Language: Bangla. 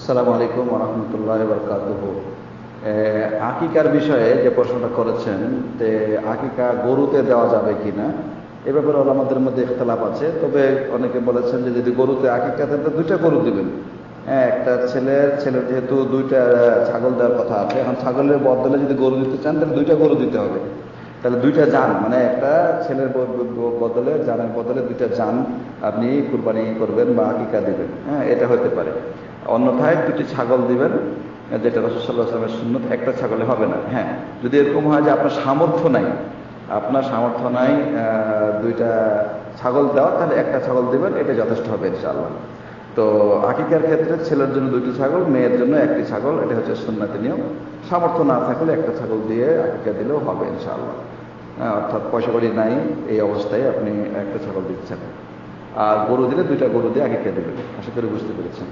আসসালামু আলাইকুম রহমতুল্লাহ বরকাতুহ। আকিকার বিষয়ে যে প্রশ্নটা করেছেন যে আকিকা গরুতে দেওয়া যাবে কিনা, এ ব্যাপারে আমাদের মধ্যে ইখতলাফ আছে। তবে অনেকে বলেছেন যে যদি গরুতে আকিকা দেন দুইটা গরু দিবেন। হ্যাঁ একটা ছেলের ছেলের যেহেতু দুইটা ছাগল দেওয়ার কথা আছে, এখন ছাগলের বদলে যদি গরু দিতে চান, তাহলে দুইটা গরু দিতে হবে। তাহলে দুইটা যান মানে একটা ছেলের বদলে, জানের বদলে দুইটা যান আপনি কুরবানি করবেন বা আকিকা দেবেন। হ্যাঁ এটা হতে পারে। অন্যথায় দুটি ছাগল দিবেন যেটা রসুল্লাহ আসলামের একটা ছাগলে হবে না। হ্যাঁ যদি এরকম হয় যে আপনার সামর্থ্য নাই আপনার সামর্থ্য নাই দুইটা ছাগল দেওয়া তাহলে একটা ছাগল দিবেন এটা যথেষ্ট হবে ইনশাআল্লাহ। তো আকিকার ক্ষেত্রে ছেলের জন্য দুইটি ছাগল মেয়ের জন্য একটি ছাগল এটা হচ্ছে সুন্নাতি নিয়ম। সামর্থ্য না থাকলে একটা ছাগল দিয়ে আকিকা দিলেও হবে ইনশাআল্লাহ। হ্যাঁ, অর্থাৎ পয়সা কড়ি নাই এই অবস্থায় আপনি একটা ছাগল দিচ্ছেন। আর গরু দিলে দুইটা গরু দিয়ে আকিকা দেবেন। আশা করি বুঝতে পেরেছেন।